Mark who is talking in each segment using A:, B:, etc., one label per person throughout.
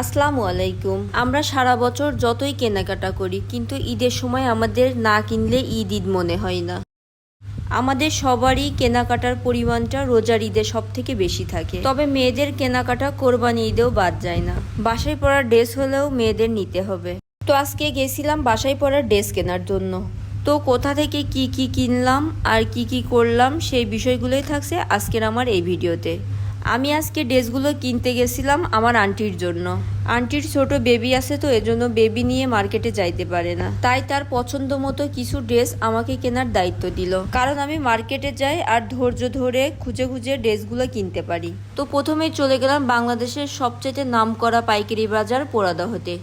A: আসসালামু আলাইকুম। আমরা সারা বছর যতই কেনাকাটা করি, কিন্তু ঈদের সময় আমাদের না কিনলে ঈদ ঈদ মনে হয় না। আমাদের সবারই কেনাকাটার পরিমাণটা রোজার ঈদে সব থেকে বেশি থাকে। তবে মেয়েদের কেনাকাটা কোরবানি ঈদেও বাদ যায় না। বাসায় পরার ড্রেস হলেও মেয়েদের নিতে হবে। তো আজকে গেছিলাম বাসায় পরার ড্রেস কেনার জন্য। তো কোথা থেকে কি কি কিনলাম আর কি কি করলাম সেই বিষয়গুলোই থাকছে আজকের আমার এই ভিডিওতে। আমি আজকে ড্রেসগুলো কিনতে গেছিলাম আমার আন্টির জন্য। আন্টির ছোট বেবি আছে তো, এজন্য বেবি নিয়ে মার্কেটে যাইতে পারে না। তাই তার পছন্দ মতো কিছু ড্রেস আমাকে কেনার দায়িত্ব দিল। কারণ আমি মার্কেটে যাই আর ধৈর্য ধরে খুঁজে খুঁজে ড্রেসগুলো কিনতে পারি। তো প্রথমেই চলে গেলাম বাংলাদেশের সবচেয়ে নাম করা পাইকারি বাজার পোড়াদা হতে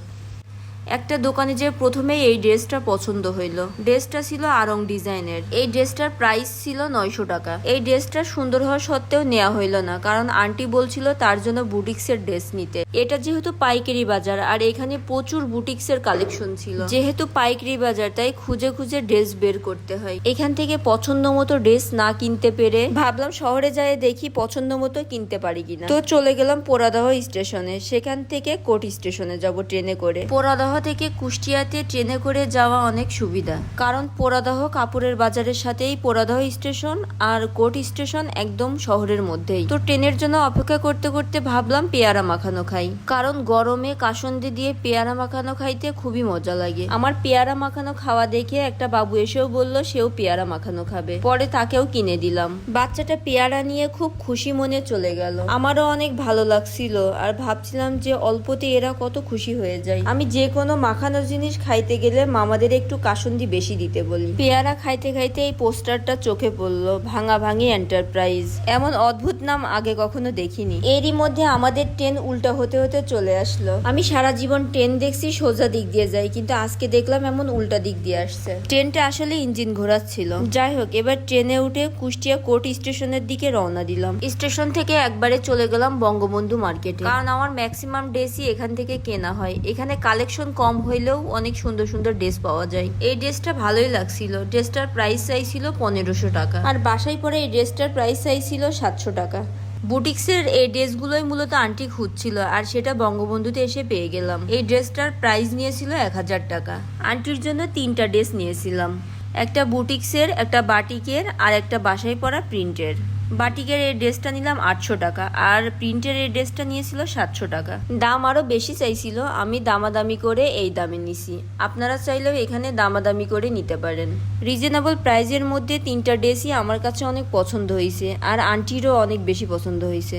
A: একটা দোকানে যে প্রথমেই এই ড্রেসটা পছন্দ হইল। ড্রেসটা ছিল আরং ডিজাইনের। এই ড্রেসটার প্রাইস ছিল নয়শো টাকা। এই ড্রেসটা সুন্দর হওয়া সত্ত্বেও নেওয়া হইল না, কারণ আন্টি বলছিল তার জন্য বুটিক্সের ড্রেস নিতে। এটা যেহেতু পাইকারি বাজার, আর এখানে প্রচুর বুটিক্সের কালেকশন ছিল। যেহেতু পাইকারি বাজার, তাই খুঁজে খুঁজে ড্রেস বের করতে হয়। এখান থেকে পছন্দ মতো ড্রেস না কিনতে পেরে ভাবলাম শহরে যায় দেখি পছন্দ মতো কিনতে পারি কিনা। তো চলে গেলাম পোড়াদহ স্টেশনে। সেখান থেকে কোট স্টেশনে যাব ট্রেনে করে। পোড়াদহ থেকে কুষ্টিয়াতে ট্রেনে করে যাওয়া অনেক সুবিধা। কারণ পোড়াদহ কাপড়ের বাজারের সাথেই পোড়াদহ স্টেশন আর কোট স্টেশন একদম শহরের মধ্যেই। তো ট্রেনের জন্য অপেক্ষা করতে করতে ভাবলাম পেয়ারা মাখানো খাই। কারণ গরমে কাসন্দি দিয়ে পেয়ারা মাখানো খাইতে খুবই মজা লাগে। আমার পেয়ারা মাখানো খাওয়া দেখে একটা বাবু এসেও বলল, সেও পেয়ারা মাখানো খাবে। পরে তাকেও কিনে দিলাম। বাচ্চাটা পেয়ারা নিয়ে খুব খুশি মনে চলে গেল। আমারও অনেক ভালো লাগছিল আর ভাবছিলাম যে অল্পতে এরা কত খুশি হয়ে যায়। আমি যে কোনো মাখানো জিনিস খাইতে গেলে মামাদের একটু কাসন্দি বেশি দিতে বলি। পেয়ারা খাইতে খাইতে এই পোস্টারটা চোখে পড়ল ভাঙা ভাঙি এন্টারপ্রাইজ এমন অদ্ভুত নাম আগে কখনো দেখিনি। এরই মধ্যে আমাদের ট্রেন উল্টা হতে হতে চলে আসলো। আমি সারা জীবন ট্রেন দেখছি, সোজা দিক দিয়ে যাই, কিন্তু আজকে দেখলাম এমন উল্টা দিক দিয়ে আসছে। ট্রেনটা আসলে ইঞ্জিন ঘোরাচ্ছিল। যাই হোক, এবার ট্রেনে উঠে কুষ্টিয়া কোর্ট স্টেশনের দিকে রওনা দিলাম। স্টেশন থেকে একবারে চলে গেলাম বঙ্গবন্ধু মার্কেটে। কারণ আমার ম্যাক্সিমাম ড্রেসই এখান থেকে কেনা হয়। এখানে কালেকশন কম হইলেও অনেক সুন্দর সুন্দর ড্রেস পাওয়া যায়। এই ড্রেসটা ভালোই লাগছিল। ড্রেসটার প্রাইস চাইছিল পনেরোশো টাকা। আর বাসায় পরে এই ড্রেসটার প্রাইস চাইছিল সাতশো টাকা। বুটিক্সের এই ড্রেসগুলোই মূলত আন্টি খুঁজছিল আর সেটা বঙ্গবন্ধুতে এসে পেয়ে গেলাম। এই ড্রেসটার প্রাইস নিয়েছিল এক হাজার টাকা। আন্টির জন্য তিনটা ড্রেস নিয়েছিলাম। একটা বুটিক্সের, একটা বাটিকের আর একটা বাসায় পরা প্রিন্টের। বাটিকের এই ড্রেসটা নিলাম আটশো টাকা, আর প্রিন্টের এই ড্রেসটা নিয়েছিল সাতশো টাকা। দাম আরও বেশি চাইছিল, আমি দামাদামি করে এই দামে নিছি। আপনারা চাইলেও এখানে দামাদামি করে নিতে পারেন। রিজনেবল প্রাইজের মধ্যে তিনটা ড্রেসই আমার কাছে অনেক পছন্দ হয়েছে, আর আন্টিরও অনেক বেশি পছন্দ হয়েছে।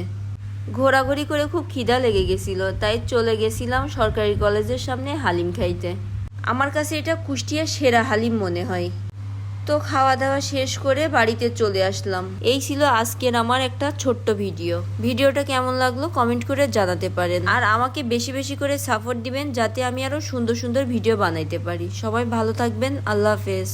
A: ঘোরাঘুরি করে খুব খিদা লেগে গেছিল, তাই চলে গেছিলাম সরকারি কলেজের সামনে হালিম খাইতে। আমার কাছে এটা কুষ্টিয়ার সেরা হালিম মনে হয়। তো খাওয়া দাওয়া শেষ করে বাড়িতে চলে আসলাম। এই ছিল আজকের আমার একটা ছোট্ট ভিডিও। ভিডিওটা কেমন লাগল কমেন্ট করে জানাতে পারেন। আর আমাকে বেশি বেশি করে সাপোর্ট দিবেন যাতে আমি আরও সুন্দর সুন্দর ভিডিও বানাইতে পারি। সবাই ভালো থাকবেন। আল্লাহ হাফেজ।